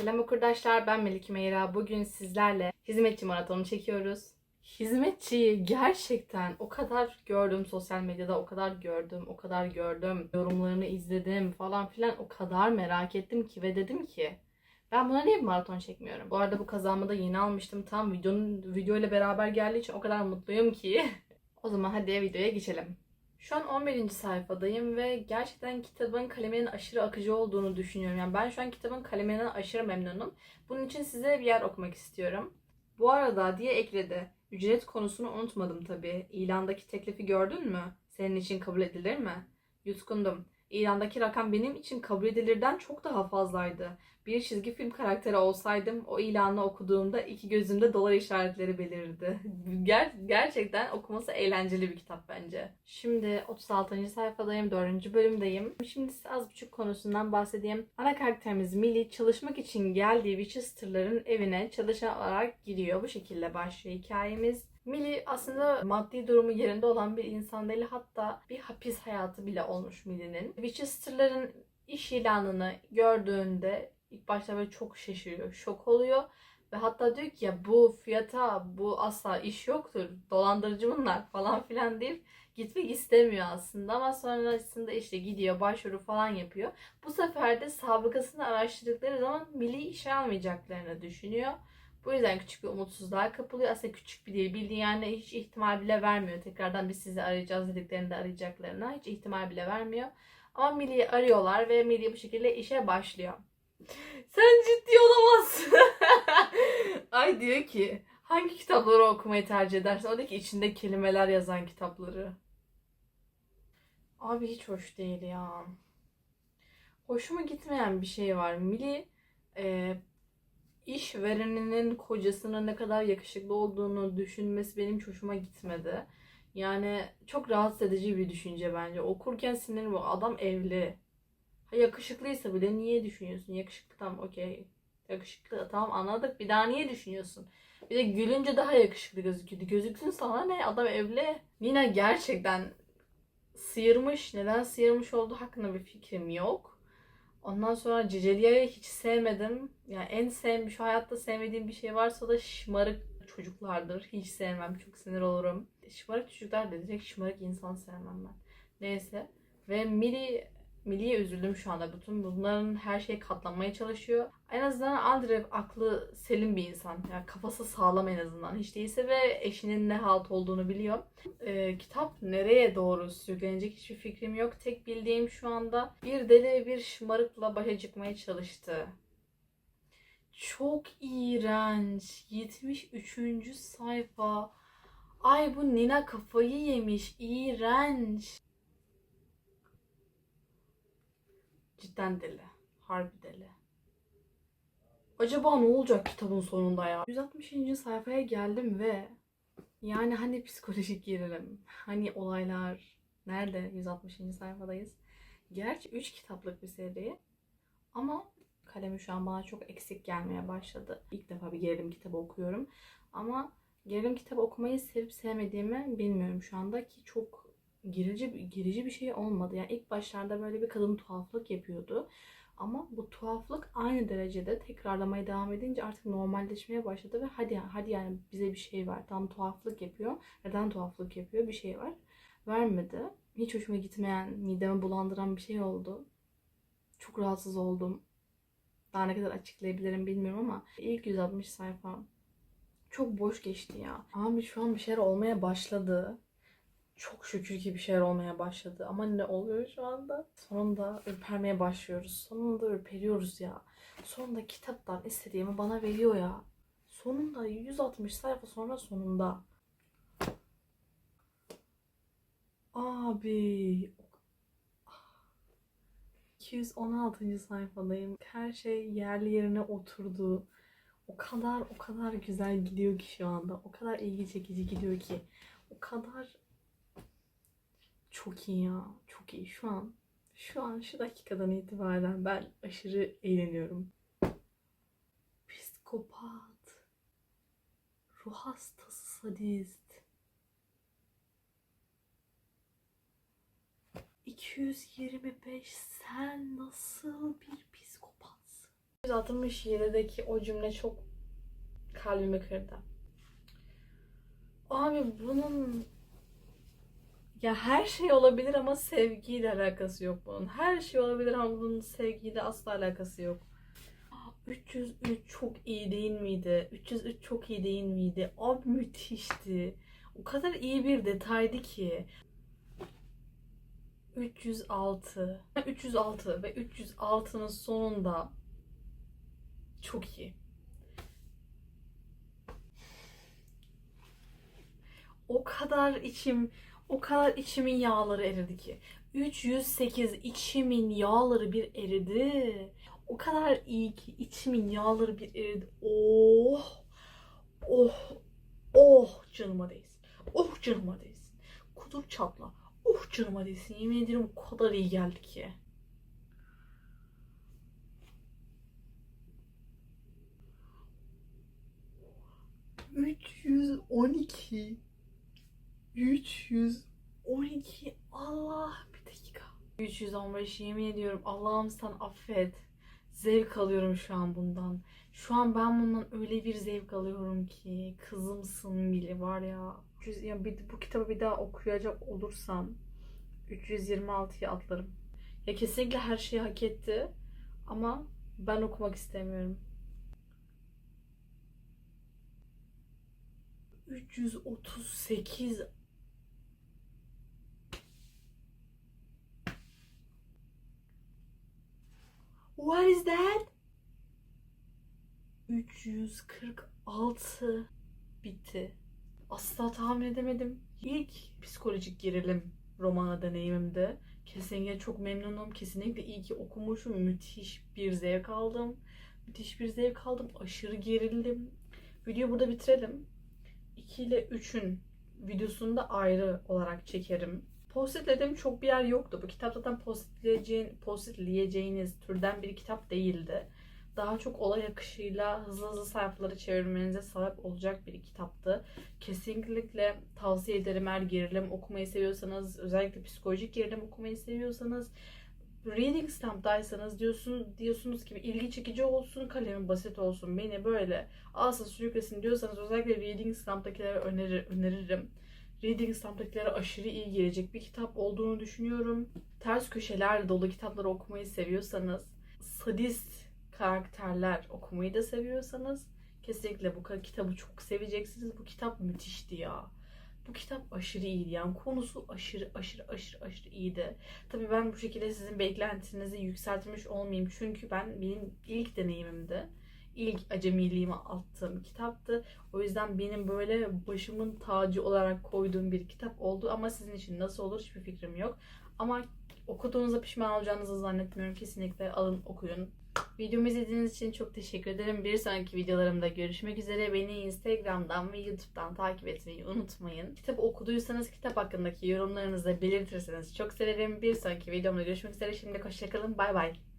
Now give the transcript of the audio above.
Selam arkadaşlar ben Melike Meyra. Bugün sizlerle hizmetçi maratonu çekiyoruz. Hizmetçiyi gerçekten o kadar gördüm sosyal medyada, o kadar gördüm, o kadar gördüm. Yorumlarını izledim falan filan o kadar merak ettim ki ve dedim ki ben buna niye bir maraton çekmiyorum? Bu arada bu kazağımı da yeni almıştım. Tam videonun video ile beraber geldiği için o kadar mutluyum ki. o zaman hadi videoya geçelim. Şu an 11. sayfadayım ve gerçekten kitabın kaleminin aşırı akıcı olduğunu düşünüyorum. Yani ben şu an kitabın kaleminden aşırı memnunum. Bunun için size bir yer okumak istiyorum. Bu arada diye ekledi. Ücret konusunu unutmadım tabii. İlandaki teklifi gördün mü? Senin için kabul edilir mi? Yutkundum. İlandaki rakam benim için kabul edilirden çok daha fazlaydı. Bir çizgi film karakteri olsaydım o ilanı okuduğumda iki gözümde dolar işaretleri belirdi. Ger gerçekten okuması eğlenceli bir kitap bence. Şimdi 36. sayfadayım, 4. bölümdeyim. Şimdi size az buçuk konusundan bahsedeyim. Ana karakterimiz Millie çalışmak için geldiği Winchester'ların evine çalışan olarak giriyor. Bu şekilde başlıyor hikayemiz. Millie aslında maddi durumu yerinde olan bir insan değil. Hatta bir hapis hayatı bile olmuş Millie'nin. Winchester'ların iş ilanını gördüğünde ilk başta böyle çok şaşırıyor, şok oluyor. Ve hatta diyor ki ya bu fiyata bu asla iş yoktur. Dolandırıcı bunlar falan filan deyip gitmek istemiyor aslında ama sonrasında işte gidiyor başvuru falan yapıyor. Bu sefer de sabıkasını araştırdıkları zaman milli işe almayacaklarını düşünüyor. Bu yüzden küçük bir umutsuzluğa kapılıyor. Aslında küçük bir değil. Bildiğin yani hiç ihtimal bile vermiyor. Tekrardan biz sizi arayacağız dediklerinde arayacaklarına. Hiç ihtimal bile vermiyor. Ama Milli'yi arıyorlar ve Millie bu şekilde işe başlıyor. Sen ciddi olamazsın. Ay diyor ki hangi kitapları okumayı tercih edersin? O diyor ki içinde kelimeler yazan kitapları. Abi hiç hoş değil ya. Hoşuma gitmeyen bir şey var. Mili e, işvereninin kocasının ne kadar yakışıklı olduğunu düşünmesi benim hiç hoşuma gitmedi. Yani çok rahatsız edici bir düşünce bence. Okurken sinirim bu. Adam evli. Yakışıklıysa bile niye düşünüyorsun? Yakışıklı tamam okey. Yakışıklı tamam anladık. Bir daha niye düşünüyorsun? Bir de gülünce daha yakışıklı gözüküyordu. Gözüksün sana ne? Adam evli. Nina gerçekten sıyırmış. Neden sıyırmış olduğu hakkında bir fikrim yok. Ondan sonra Cecelia'yı hiç sevmedim. Yani en sevmiş, şu hayatta sevmediğim bir şey varsa da şımarık çocuklardır. Hiç sevmem. Çok sinir olurum. Şımarık çocuklar da direkt şımarık insan sevmem ben. Neyse. Ve Mili Milli'ye üzüldüm şu anda. Bütün bunların her şeyi katlanmaya çalışıyor. En azından Andrev aklı selim bir insan. Yani kafası sağlam en azından. Hiç değilse ve eşinin ne halt olduğunu biliyor. Ee, kitap nereye doğru sürüklenecek hiçbir fikrim yok. Tek bildiğim şu anda bir deli bir şımarıkla başa çıkmaya çalıştı. Çok iğrenç. 73. sayfa. Ay bu Nina kafayı yemiş. İğrenç. Cidden deli. Harbi deli. Acaba ne olacak kitabın sonunda ya? 160. sayfaya geldim ve yani hani psikolojik gerilim, hani olaylar nerede? 160. sayfadayız. Gerçi 3 kitaplık bir seri ama kalemi şu an bana çok eksik gelmeye başladı. İlk defa bir gerilim kitabı okuyorum. Ama gerilim kitabı okumayı sevip sevmediğimi bilmiyorum şu anda ki çok gerici, gerici bir şey olmadı. Yani ilk başlarda böyle bir kadın tuhaflık yapıyordu. Ama bu tuhaflık aynı derecede tekrarlamaya devam edince artık normalleşmeye başladı ve hadi hadi yani bize bir şey var. Tam tuhaflık yapıyor. Neden tuhaflık yapıyor? Bir şey var. Vermedi. Hiç hoşuma gitmeyen, midemi bulandıran bir şey oldu. Çok rahatsız oldum. Daha ne kadar açıklayabilirim bilmiyorum ama ilk 160 sayfa çok boş geçti ya. Abi şu an bir şeyler olmaya başladı. Çok şükür ki bir şeyler olmaya başladı. Ama ne oluyor şu anda? Sonunda ürpermeye başlıyoruz. Sonunda ürperiyoruz ya. Sonunda kitaptan istediğimi bana veriyor ya. Sonunda 160 sayfa sonra sonunda. Abi. 216. sayfadayım. Her şey yerli yerine oturdu. O kadar o kadar güzel gidiyor ki şu anda. O kadar ilgi çekici gidiyor ki. O kadar çok iyi ya. Çok iyi. Şu an şu an şu dakikadan itibaren ben aşırı eğleniyorum. Psikopat. Ruh hastası sadist. 225 sen nasıl bir psikopatsın? 167'deki o cümle çok kalbimi kırdı. Abi bunun ya her şey olabilir ama sevgiyle alakası yok bunun. Her şey olabilir ama bunun sevgiyle asla alakası yok. 303 çok iyi değil miydi? 303 çok iyi değil miydi? Abi müthişti. O kadar iyi bir detaydı ki. 306. 306 ve 306'nın sonunda çok iyi. O kadar içim, o kadar içimin yağları eridi ki. 308 içimin yağları bir eridi. O kadar iyi ki içimin yağları bir eridi. Oh! Oh! Oh canıma değsin. Oh canıma değsin. Kudur çatla. Oh canıma değsin. Yemin ederim o kadar iyi geldi ki. Üç yüz on iki. 312 Allah bir dakika. 315 yemin ediyorum Allah'ım sen affet. Zevk alıyorum şu an bundan. Şu an ben bundan öyle bir zevk alıyorum ki kızımsın bile var ya. 300 ya bir, bu kitabı bir daha okuyacak olursam 326'ya atlarım. Ya kesinlikle her şeyi hak etti ama ben okumak istemiyorum. 338 What is that? 346 bitti. Asla tahmin edemedim. İlk psikolojik gerilim romanı deneyimimdi. Kesinlikle çok memnunum. Kesinlikle iyi ki okumuşum. Müthiş bir zevk aldım. Müthiş bir zevk aldım. Aşırı gerildim. Videoyu burada bitirelim. 2 ile 3'ün videosunu da ayrı olarak çekerim. Postitlediğim çok bir yer yoktu. Bu kitap zaten postitleyeceğin, postitleyeceğiniz türden bir kitap değildi. Daha çok olay akışıyla hızlı hızlı sayfaları çevirmenize sebep olacak bir kitaptı. Kesinlikle tavsiye ederim eğer gerilim okumayı seviyorsanız, özellikle psikolojik gerilim okumayı seviyorsanız Reading Stamp'daysanız diyorsun, diyorsunuz ki ilgi çekici olsun, kalemi basit olsun, beni böyle alsın sürüklesin diyorsanız özellikle Reading Stamp'takileri önerir, öneririm. Reading Stamp'takilere aşırı iyi gelecek bir kitap olduğunu düşünüyorum. Ters köşelerle dolu kitapları okumayı seviyorsanız, sadist karakterler okumayı da seviyorsanız kesinlikle bu kitabı çok seveceksiniz. Bu kitap müthişti ya. Bu kitap aşırı iyiydi yani konusu aşırı aşırı aşırı aşırı iyiydi. Tabii ben bu şekilde sizin beklentinizi yükseltmiş olmayayım çünkü ben benim ilk deneyimimdi. İlk acemiliğime attığım kitaptı. O yüzden benim böyle başımın tacı olarak koyduğum bir kitap oldu ama sizin için nasıl olur hiçbir fikrim yok. Ama okuduğunuzda pişman olacağınızı zannetmiyorum. Kesinlikle alın okuyun. Videomu izlediğiniz için çok teşekkür ederim. Bir sonraki videolarımda görüşmek üzere. Beni Instagram'dan ve YouTube'dan takip etmeyi unutmayın. Kitap okuduysanız kitap hakkındaki yorumlarınızı belirtirseniz çok severim. Bir sonraki videomda görüşmek üzere. Şimdi hoşçakalın. Bay bay.